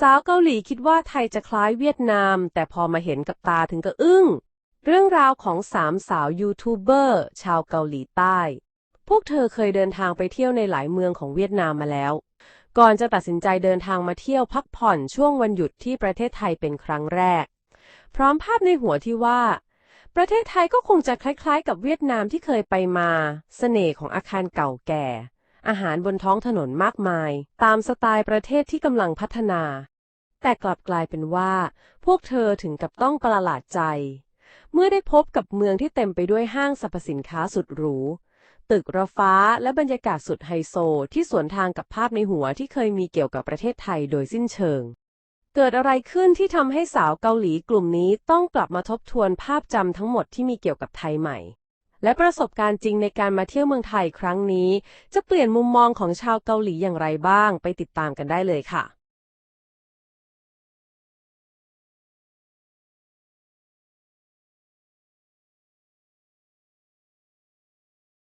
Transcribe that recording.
สาวเกาหลีคิดว่าไทยจะคล้ายเวียดนาม แต่พอมาเห็นกับตาถึงกับอึ้ง เรื่องราวของสามสาวยูทูบเบอร์ชาวเกาหลีใต้ พวกเธอเคยเดินทางไปเที่ยวในหลายเมืองของเวียดนามมาแล้ว ก่อนจะตัดสินใจเดินทางมาเที่ยวพักผ่อนช่วงวันหยุดที่ประเทศไทยเป็นครั้งแรก พร้อมภาพในหัวที่ว่า ประเทศไทยก็คงจะคล้ายๆ กับเวียดนามที่เคยไปมาเสน่ห์ของอาคารเก่าแก่ อาหารบนท้องถนนมากมาย ตามสไตล์ประเทศที่กำลังพัฒนา แต่กลับกลายเป็นว่า พวกเธอถึงกับต้องประหลาดใจ เมื่อได้พบกับเมืองที่เต็มไปด้วยห้างสรรพสินค้าสุดหรูตึกระฟ้าและบรรยากาศสุดไฮโซที่สวนทางกับภาพในหัวที่เคยมีเกี่ยวกับประเทศไทยโดยสิ้นเชิง เกิดอะไรขึ้นที่ทำให้สาวเกาหลีกลุ่มนี้ต้องกลับมาทบทวนภาพจำทั้งหมดที่มีเกี่ยวกับไทยใหม่ และประสบการณ์จริงในการมาเที่ยวเมืองไทยครั้งนี้ จะเปลี่ยนมุมมองของชาวเกาหลีอย่างไรบ้าง ไปติดตามกันได้เลยค่ะ